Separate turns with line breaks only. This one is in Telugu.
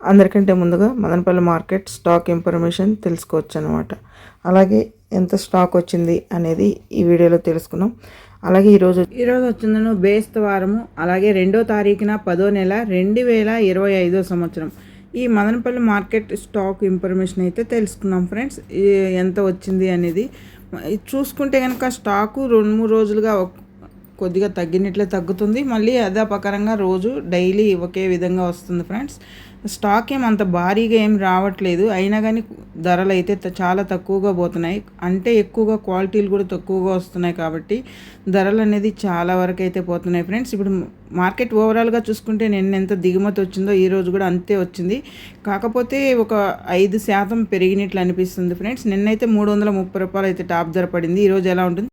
అందరికంటే ముందుగా మదనపల్లి మార్కెట్ స్టాక్ ఇన్ఫర్మేషన్ తెలుసుకోవచ్చు అనమాట అలాగే ఎంత స్టాక్ వచ్చింది అనేది ఈ వీడియోలో తెలుసుకున్నాం అలాగే ఈరోజు ఈరోజు వచ్చిందను బేస్త వారము. అలాగే రెండో తారీఖున పదో నెల రెండు వేల ఇరవై ఐదో సంవత్సరం. ఈ మదనపల్లి మార్కెట్ స్టాక్ ఇన్ఫర్మేషన్ అయితే తెలుసుకున్నాం ఫ్రెండ్స్. ఎంత వచ్చింది అనేది. చూసుకుంటే కనుక స్టాకు రెండు మూడు రోజులుగా కొద్దిగా తగ్గినట్లే తగ్గుతుంది. మళ్ళీ అదాపకరంగా రోజు డైలీ ఒకే విధంగా వస్తుంది ఫ్రెండ్స్. స్టాక్ ఏం అంత భారీగా ఏం రావట్లేదు. అయినా కానీ ధరలు అయితే చాలా తక్కువగా పోతున్నాయి. అంటే ఎక్కువగా క్వాలిటీలు కూడా తక్కువగా వస్తున్నాయి కాబట్టి ధరలు అనేది చాలా వరకు అయితే పోతున్నాయి ఫ్రెండ్స్. ఇప్పుడు మార్కెట్ ఓవరాల్గా చూసుకుంటే నిన్న ఎంత దిగుమతి వచ్చిందో ఈరోజు కూడా అంతే వచ్చింది. కాకపోతే ఒక ఐదు శాతం పెరిగినట్లు అనిపిస్తుంది ఫ్రెండ్స్. నిన్నైతే మూడు వందల ముప్పై రూపాయలు అయితే టాప్ ధర పడింది. ఈరోజు ఎలా ఉంటుంది?